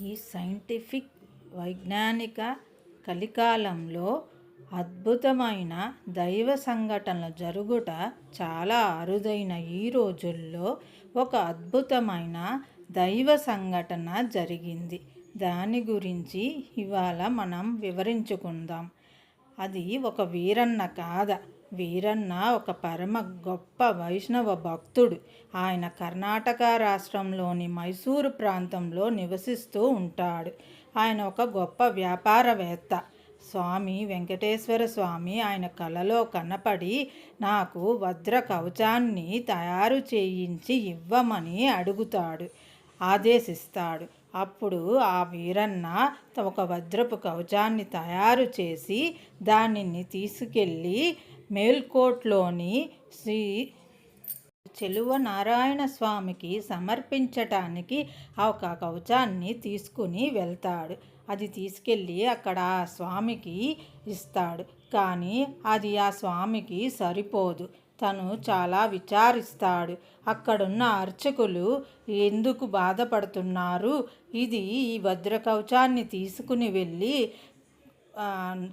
ఈ సైంటిఫిక్ వైజ్ఞానిక కలికాలంలో అద్భుతమైన దైవ సంఘటనలు జరుగుట చాలా అరుదైన ఈ రోజుల్లో ఒక అద్భుతమైన దైవ సంఘటన జరిగింది. దాని గురించి ఇవాళ మనం వివరించుకుందాం. అది ఒక వీరన్న కాథ. వీరన్న ఒక పరమ గొప్ప వైష్ణవ భక్తుడు. ఆయన కర్ణాటక రాష్ట్రంలోని మైసూరు ప్రాంతంలో నివసిస్తూ ఉంటాడు. ఆయన ఒక గొప్ప వ్యాపారవేత్త. స్వామి వెంకటేశ్వర స్వామి ఆయన కలలో కనపడి నాకు వజ్ర కవచాన్ని తయారు చేయించి ఇవ్వమని అడుగుతాడు ఆదేశిస్తాడు. అప్పుడు ఆ వీరన్న ఒక వజ్రపు కవచాన్ని తయారు చేసి దానిని తీసుకెళ్ళి మేల్కోట్లోని శ్రీ చెలువ నారాయణ స్వామికి సమర్పించటానికి ఆ ఒక కవచాన్ని తీసుకుని వెళ్తాడు. అది తీసుకెళ్ళి అక్కడ ఆ స్వామికి ఇస్తాడు. కానీ అది ఆ స్వామికి సరిపోదు. తను చాలా విచారిస్తాడు. అక్కడున్న అర్చకులు ఎందుకు బాధపడుతున్నారు? ఇది ఈ భద్ర కవచాన్ని తీసుకుని వెళ్ళి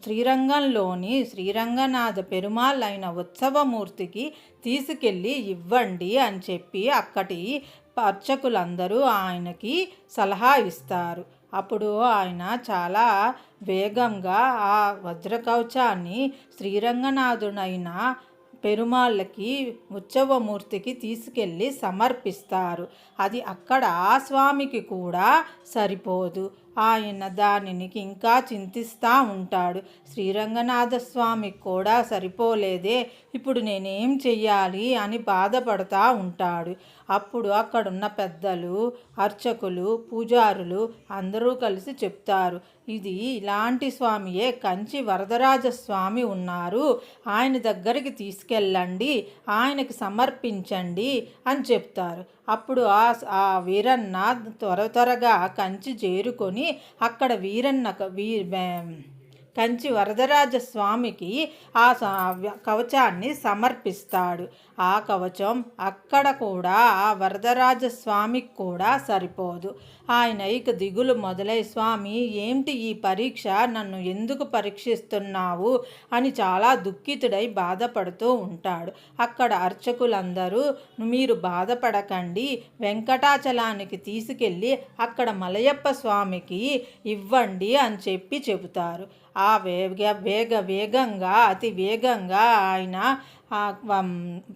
శ్రీరంగంలోని శ్రీరంగనాథ పెరుమాళ్ అయిన ఉత్సవమూర్తికి తీసుకెళ్ళి ఇవ్వండి అని చెప్పి అక్కడి అర్చకులందరూ ఆయనకి సలహా ఇస్తారు. అప్పుడు ఆయన చాలా వేగంగా ఆ వజ్రకవచాన్ని శ్రీరంగనాథునైన పెరుమాళ్ళకి ఉత్సవమూర్తికి తీసుకెళ్ళి సమర్పిస్తారు. అది అక్కడ ఆ స్వామికి కూడా సరిపోదు. ఆయన దానిని ఇంకా చింతిస్తూ ఉంటాడు. శ్రీరంగనాథ స్వామికి కూడా సరిపోలేదే. ఇప్పుడు నేనేం చెయ్యాలి అని బాధపడుతూ ఉంటాడు. అప్పుడు అక్కడున్న పెద్దలు అర్చకులు పూజారులు అందరూ కలిసి చెప్తారు. ఇది ఇలాంటి స్వామియే కంచి వరదరాజ స్వామి ఉన్నారు. ఆయన దగ్గరికి తీసుకెళ్ళండి. ఆయనకి సమర్పించండి అని చెప్తారు. అప్పుడు ఆ ఆ వీరన్న త్వర త్వరగా కంచి చేరుకొని అక్కడ వీరన్న వీ కంచి వరదరాజ స్వామికి ఆ కవచాన్ని సమర్పిస్తాడు. ఆ కవచం అక్కడ కూడా ఆ వరదరాజ స్వామికి కూడా సరిపోదు. ఆయన ఇక దిగులు మొదలై స్వామి ఏంటి ఈ పరీక్ష? నన్ను ఎందుకు పరీక్షిస్తున్నావు? అని చాలా దుఃఖితుడై బాధపడుతూ ఉంటాడు. అక్కడ అర్చకులందరూ మీరు బాధపడకండి. వెంకటాచలానికి తీసుకెళ్ళి అక్కడ మలయప్ప స్వామికి ఇవ్వండి అని చెప్పి చెబుతారు. ఆ వేగ వేగ వేగంగా అతి వేగంగా ఆయన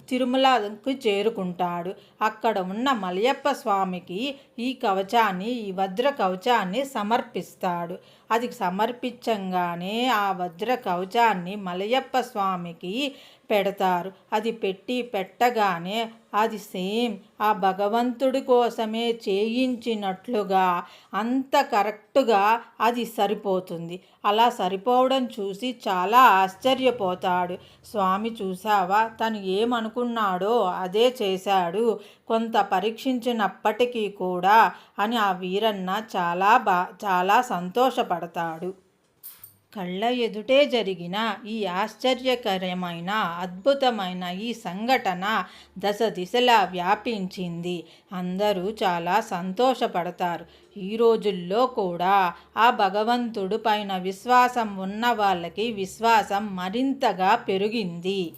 తిరుమలకు చేరుకుంటాడు. అక్కడ ఉన్న మలయప్ప స్వామికి ఈ కవచాన్ని ఈ వజ్ర కవచాన్ని సమర్పిస్తాడు. అది సమర్పించంగానే ఆ వజ్ర కవచాన్ని మలయప్ప స్వామికి పెడతారు. అది పెట్టి పెట్టగానే అది సేమ్ ఆ భగవంతుడి కోసమే చేయించినట్లుగా అంత కరెక్ట్గా అది సరిపోతుంది. అలా సరిపోవడం చూసి చాలా ఆశ్చర్యపోతాడు. స్వామి చూసావా? తను ఏమనుకున్నాడో అదే చేశాడు. కొంత పరీక్షించినప్పటికీ కూడా అని ఆ వీరన్న చాలా బా చాలా సంతోషపడతాడు. కళ్ళ ఎదుటే జరిగిన ఈ ఆశ్చర్యకరమైన అద్భుతమైన ఈ సంఘటన దశ దిశలా వ్యాపించింది. అందరూ చాలా సంతోషపడతారు. ఈ రోజుల్లో కూడా ఆ భగవంతుడు పైన విశ్వాసం ఉన్న వాళ్ళకి విశ్వాసం మరింతగా పెరిగింది.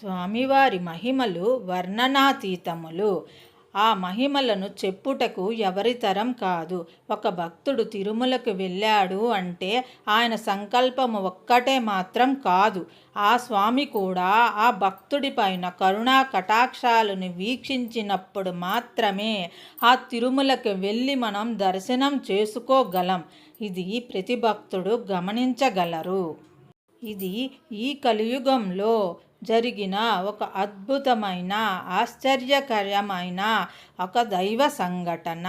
స్వామివారి మహిమలు వర్ణనాతీతములు. ఆ మహిమలను చెప్పుటకు ఎవరి తరం కాదు. ఒక భక్తుడు తిరుమలకు వెళ్ళాడు అంటే ఆయన సంకల్పము ఒక్కటే మాత్రం కాదు. ఆ స్వామి కూడా ఆ భక్తుడి పైన కరుణా కటాక్షాలను వీక్షించినప్పుడు మాత్రమే ఆ తిరుమలకు వెళ్ళి మనం దర్శనం చేసుకోగలం. ఇది ప్రతి భక్తుడు గమనించగలరు. ఇది ఈ కలియుగంలో జరిగిన ఒక అద్భుతమైన ఆశ్చర్యకరమైన ఒక దైవ సంఘటన.